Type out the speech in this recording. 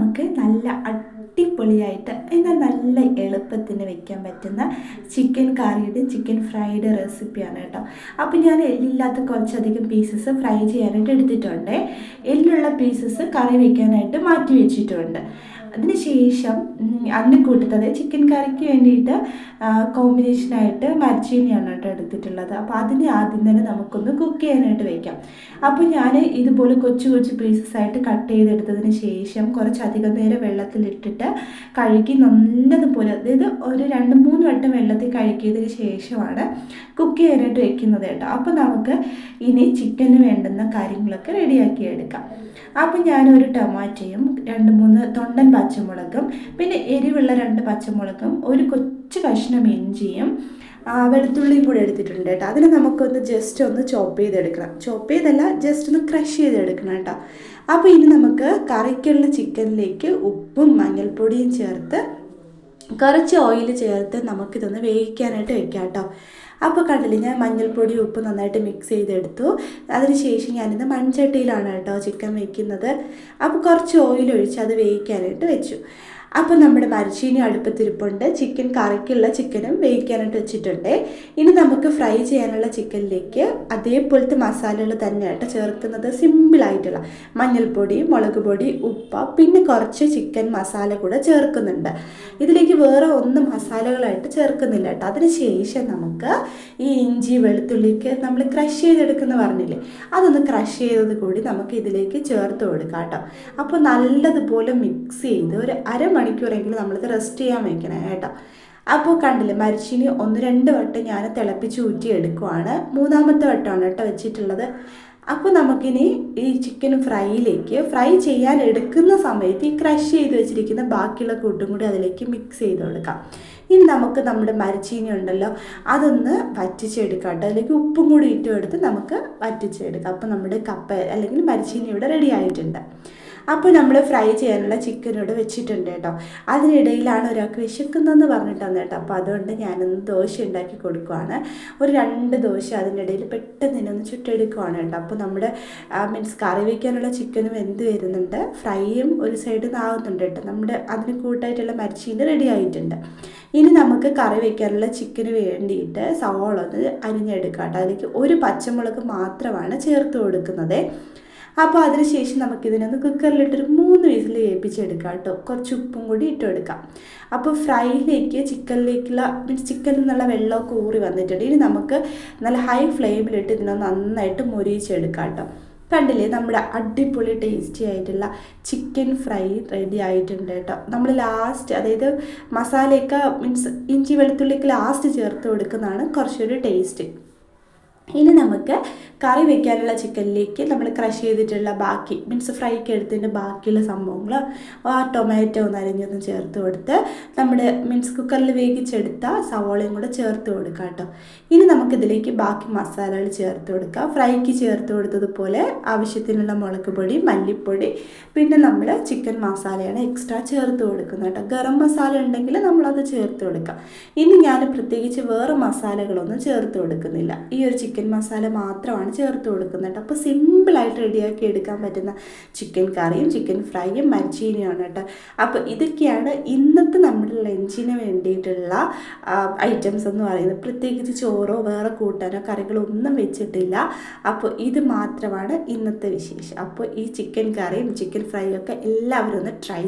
നമുക്ക് നല്ല അടിപൊളിയായിട്ട് എന്നാൽ നല്ല എളുപ്പത്തിന് വെക്കാൻ പറ്റുന്ന ചിക്കൻ കറിയുടെ ചിക്കൻ ഫ്രൈഡ് റെസിപ്പിയാണ് കേട്ടോ. അപ്പോൾ ഞാൻ എല്ലില്ലാത്ത കുറച്ചധികം പീസസ് ഫ്രൈ ചെയ്യാനായിട്ട് എടുത്തിട്ടുണ്ട്. എല്ലുള്ള പീസസ് കറി വെക്കാനായിട്ട് മാറ്റി വെച്ചിട്ടുണ്ട്. അതിനുശേഷം അതിന് കൂട്ടത്തത് ചിക്കൻ കറിക്ക് വേണ്ടിയിട്ട് കോമ്പിനേഷനായിട്ട് മരച്ചീനിയാണ് കേട്ടോ എടുത്തിട്ടുള്ളത്. അപ്പോൾ അതിന് ആദ്യം തന്നെ നമുക്കൊന്ന് കുക്ക് ചെയ്യാനായിട്ട് വയ്ക്കാം അപ്പോൾ ഞാൻ ഇതുപോലെ കൊച്ചു കൊച്ചു പീസസ് ആയിട്ട് കട്ട് ചെയ്തെടുത്തതിന് ശേഷം കുറച്ചധികം നേരം വെള്ളത്തിലിട്ടിട്ട് കഴുകി നല്ലതുപോലെ അതായത് ഒരു രണ്ട് മൂന്ന് വട്ടം വെള്ളത്തിൽ കഴുകിയതിന് ശേഷമാണ് കുക്ക് ചെയ്യാനായിട്ട് വെക്കുന്നത് കേട്ടോ. അപ്പോൾ നമുക്ക് ഇനി ചിക്കന് വേണ്ടുന്ന കാര്യങ്ങളൊക്കെ റെഡിയാക്കി എടുക്കാം. അപ്പോൾ ഞാനൊരു ടൊമാറ്റോയും രണ്ട് മൂന്ന് തൊണ്ടൻ പച്ചമുളകും പിന്നെ എരിവുള്ള രണ്ട് പച്ചമുളകും ഒരു കൊച്ചു കഷ്ണം ഇഞ്ചിയും വെളുത്തുള്ളിയും കൂടി എടുത്തിട്ടുണ്ട് കേട്ടോ. അതിന് നമുക്കൊന്ന് ജസ്റ്റ് ഒന്ന് ചോപ്പ് ചെയ്തെടുക്കണം. ചോപ്പ് ചെയ്തല്ല ജസ്റ്റ് ഒന്ന് ക്രഷ് ചെയ്തെടുക്കണം കേട്ടോ. അപ്പോൾ ഇനി നമുക്ക് കറിക്കുള്ള ചിക്കനിലേക്ക് ഉപ്പും മഞ്ഞൾപ്പൊടിയും ചേർത്ത് കുറച്ച് ഓയിൽ ചേർത്ത് നമുക്കിതൊന്ന് വേവിക്കാനായിട്ട് വെക്കാം കേട്ടോ. അപ്പോൾ കണ്ടില്ലേ ഞാൻ മഞ്ഞൾപ്പൊടി ഉപ്പ് നന്നായിട്ട് മിക്സ് ചെയ്തെടുത്തു. അതിനുശേഷം ഞാനിത് മൺചട്ടിയിലാണ് കേട്ടോ ചിക്കൻ വെക്കുന്നത്. അപ്പോൾ കുറച്ച് ഓയിൽ ഒഴിച്ച് അത് വേവിക്കാനായിട്ട് വെച്ചു. അപ്പോൾ നമ്മുടെ മരച്ചീനി അടുപ്പത്തിരിപ്പുണ്ട്. ചിക്കൻ കറിക്കുള്ള ചിക്കനും വേവിക്കാനായിട്ട് വെച്ചിട്ടുണ്ട്. ഇനി നമുക്ക് ഫ്രൈ ചെയ്യാനുള്ള ചിക്കനിലേക്ക് അതേപോലത്തെ മസാലകൾ തന്നെയായിട്ട് ചേർക്കുന്നത് സിമ്പിളായിട്ടുള്ള മഞ്ഞൾപ്പൊടി മുളക് പൊടി ഉപ്പ പിന്നെ കുറച്ച് ചിക്കൻ മസാല കൂടെ ചേർക്കുന്നുണ്ട്. ഇതിലേക്ക് വേറെ ഒന്നും മസാലകളായിട്ട് ചേർക്കുന്നില്ല കേട്ടോ. അതിനുശേഷം നമുക്ക് ഈ ഇഞ്ചി വെളുത്തുള്ളിക്ക് നമ്മൾ ക്രഷ് ചെയ്തെടുക്കുന്ന പറഞ്ഞില്ലേ അതൊന്ന് ക്രഷ് ചെയ്തത് കൂടി നമുക്ക് ഇതിലേക്ക് ചേർത്ത് കൊടുക്കാം കേട്ടോ. അപ്പോൾ നല്ലതുപോലെ മിക്സ് ചെയ്ത് ഒരു അര മണിക്കൂറെങ്കിലും നമ്മളിത് റെസ്റ്റ് ചെയ്യാൻ വയ്ക്കണം കേട്ടോ. അപ്പോൾ കണ്ടില്ലേ മരിച്ചിനി ഒന്ന് രണ്ട് വട്ടം ഞാൻ തിളപ്പിച്ച് ഊറ്റി എടുക്കുവാണ്. മൂന്നാമത്തെ വട്ടമാണ് കേട്ടോ വെച്ചിട്ടുള്ളത്. അപ്പോൾ നമുക്കിനി ഈ ചിക്കൻ ഫ്രൈയിലേക്ക് ഫ്രൈ ചെയ്യാൻ എടുക്കുന്ന സമയത്ത് ഈ ക്രഷ് ചെയ്ത് വെച്ചിരിക്കുന്ന ബാക്കിയുള്ള കൂട്ടും കൂടി അതിലേക്ക് മിക്സ് ചെയ്ത് കൊടുക്കാം. ഇനി നമുക്ക് നമ്മുടെ മരച്ചീനി ഉണ്ടല്ലോ അതൊന്ന് വറ്റിച്ചെടുക്കാം കേട്ടോ. അതിലേക്ക് ഉപ്പും കൂടി ഇട്ട് എടുത്ത് നമുക്ക് വറ്റിച്ചെടുക്കാം. അപ്പോൾ നമ്മുടെ കപ്പ അല്ലെങ്കിൽ മരച്ചീനി ഇവിടെ റെഡി ആയിട്ടുണ്ട്. അപ്പോൾ നമ്മൾ ഫ്രൈ ചെയ്യാനുള്ള ചിക്കൻ ഇവിടെ വെച്ചിട്ടുണ്ട് കേട്ടോ. അതിനിടയിലാണ് ഒരാൾക്ക് വിശക്കുന്നതെന്ന് പറഞ്ഞിട്ടാണ് കേട്ടോ. അപ്പോൾ അതുകൊണ്ട് ഞാനൊന്ന് ദോശ ഉണ്ടാക്കി കൊടുക്കുവാണ്. ഒരു രണ്ട് ദോശ അതിനിടയിൽ പെട്ടെന്ന് തന്നെ ഒന്ന് ചുട്ടെടുക്കുവാണ് കേട്ടോ. അപ്പോൾ നമ്മുടെ മീൻസ് കറി വയ്ക്കാനുള്ള ചിക്കനും എന്ത് വരുന്നുണ്ട്. ഫ്രൈയും ഒരു സൈഡിൽ നിന്ന് ആവുന്നുണ്ട് കേട്ടോ. നമ്മുടെ അതിന് കൂട്ടായിട്ടുള്ള മരിച്ചീന്റെ റെഡി ആയിട്ടുണ്ട്. ഇനി നമുക്ക് കറി വയ്ക്കാനുള്ള ചിക്കന് വേണ്ടിയിട്ട് സവോള ഒന്ന് അരിഞ്ഞെടുക്കാം കേട്ടോ. അതിലേക്ക് ഒരു പച്ചമുളക് മാത്രമാണ് ചേർത്ത് കൊടുക്കുന്നത്. അപ്പോൾ അതിനുശേഷം നമുക്കിതിനൊന്ന് കുക്കറിലിട്ടൊരു മൂന്ന് വിസിൽ വേപ്പിച്ചെടുക്കാം കേട്ടോ. കുറച്ച് ഉപ്പും കൂടി ഇട്ട് കൊടുക്കാം അപ്പോൾ ഫ്രൈയിലേക്ക് ചിക്കനിലേക്കുള്ള മീൻസ് ചിക്കനിൽ നിന്നുള്ള വെള്ളമൊക്കെ ഊറി വന്നിട്ടുണ്ട്. ഇനി നമുക്ക് നല്ല ഹൈ ഫ്ലെയിമിലിട്ട് ഇതിനെ നന്നായിട്ട് മുരിയിച്ചെടുക്കാം കേട്ടോ. കണ്ടില്ലേ നമ്മുടെ അടിപൊളി ടേസ്റ്റി ആയിട്ടുള്ള ചിക്കൻ ഫ്രൈ റെഡി ആയിട്ടുണ്ട് കേട്ടോ. നമ്മൾ ലാസ്റ്റ് അതായത് മസാലയൊക്കെ മീൻസ് ഇഞ്ചി വെളുത്തുള്ളിക്ക് ലാസ്റ്റ് ചേർത്ത് കൊടുക്കുന്നതാണ് കുറച്ചൊരു ടേസ്റ്റ് ഇനി നമുക്ക് കറി വെക്കാനുള്ള ചിക്കനിലേക്ക് നമ്മൾ ക്രഷ് ചെയ്തിട്ടുള്ള ബാക്കി മീൻസ് ഫ്രൈക്ക് എടുത്തതിന്റെ ബാക്കിയുള്ള സംഭവങ്ങൾ ആ ടൊമാറ്റോ ഒന്ന് അരിഞ്ഞൊന്ന് ചേർത്ത് കൊടുത്ത് നമ്മുടെ മീൻസ് കുക്കറിൽ വേവിച്ചെടുത്ത സവോളയും കൂടെ ചേർത്ത് കൊടുക്കാം കേട്ടോ. ഇനി നമുക്കിതിലേക്ക് ബാക്കി മസാലകൾ ചേർത്ത് കൊടുക്കാം. ഫ്രൈക്ക് ചേർത്ത് കൊടുത്തതുപോലെ ആവശ്യത്തിനുള്ള മുളക് പൊടി മല്ലിപ്പൊടി പിന്നെ നമ്മൾ ചിക്കൻ മസാലയാണ് എക്സ്ട്രാ ചേർത്ത് കൊടുക്കുന്നത് കേട്ടോ. ഗരം മസാല ഉണ്ടെങ്കിൽ നമ്മളത് ചേർത്ത് കൊടുക്കാം. ഇനി ഞാൻ പ്രത്യേകിച്ച് വേറെ മസാലകളൊന്നും ചേർത്ത് കൊടുക്കുന്നില്ല. ഈ ഒരു ചിക്കൻ മസാല മാത്രമാണ് ചേർത്ത് കൊടുക്കുന്നത്. അപ്പോൾ സിമ്പിളായിട്ട് റെഡിയാക്കി എടുക്കാൻ പറ്റുന്ന ചിക്കൻ കറിയും ചിക്കൻ ഫ്രൈയും മരിച്ചീനിയാണ് കേട്ടോ. അപ്പോൾ ഇതൊക്കെയാണ് ഇന്നത്തെ നമ്മുടെ ലഞ്ചിന് വേണ്ടിയിട്ടുള്ള ഐറ്റംസ് എന്ന് പറയുന്നത്. പ്രത്യേകിച്ച് ചോറോ വേറെ കൂട്ടാനോ കറികളോ ഒന്നും വെച്ചിട്ടില്ല. അപ്പോൾ ഇത് മാത്രമാണ് ഇന്നത്തെ വിശേഷം. അപ്പോൾ ഈ ചിക്കൻ കറിയും ചിക്കൻ ഫ്രൈയും ഒക്കെ എല്ലാവരും ഒന്ന് ട്രൈ